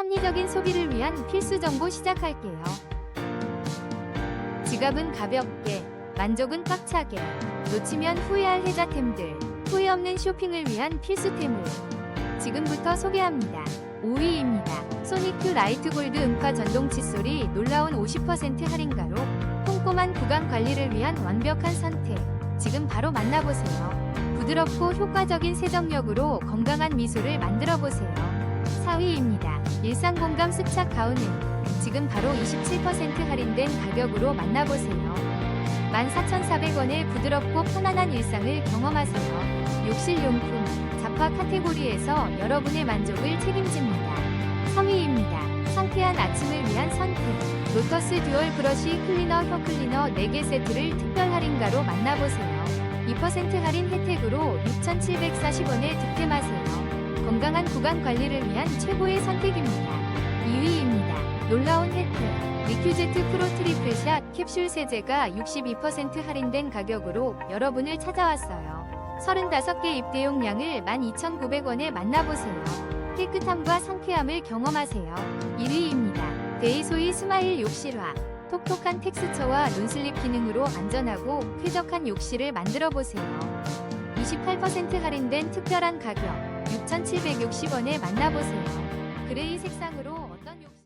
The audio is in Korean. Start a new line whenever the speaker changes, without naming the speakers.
합리적인 소비를 위한 필수 정보 시작할게요. 지갑은 가볍게, 만족은 꽉차게, 놓치면 후회할 혜자템들, 후회 없는 쇼핑을 위한 필수템을 지금부터 소개합니다. 5위입니다. 소니큐 라이트 골드 음파 전동 칫솔이 놀라운 50% 할인가로 꼼꼼한 구강 관리를 위한 완벽한 선택. 지금 바로 만나보세요. 부드럽고 효과적인 세정력으로 건강한 미소를 만들어 보세요. 4위입니다. 일상 공감 습착 가운을 지금 바로 27% 할인된 가격으로 만나보세요. 14,400원의 부드럽고 편안한 일상을 경험하세요. 욕실용품, 잡화 카테고리에서 여러분의 만족을 책임집니다. 3위입니다. 상쾌한 아침을 위한 선택. 로터스 듀얼 브러쉬 클리너 혀 클리너 4개 세트를 특별 할인가로 만나보세요. 2% 할인 혜택으로 6,740원에 득템하세요. 건강한 구강 관리를 위한 최고의 선택입니다. 2위입니다. 놀라운 혜택. 리큐제트 프로 트리플샷 캡슐 세제가 62% 할인된 가격으로 여러분을 찾아왔어요. 35개 입대용량을 12,900원에 만나보세요. 깨끗함과 상쾌함을 경험하세요. 1위입니다. 데이소이 스마일 욕실화. 톡톡한 텍스처와 논슬립 기능으로 안전하고 쾌적한 욕실을 만들어 보세요. 28% 할인된 특별한 가격 6,760원에 만나보세요. 그레이 색상으로 어떤 욕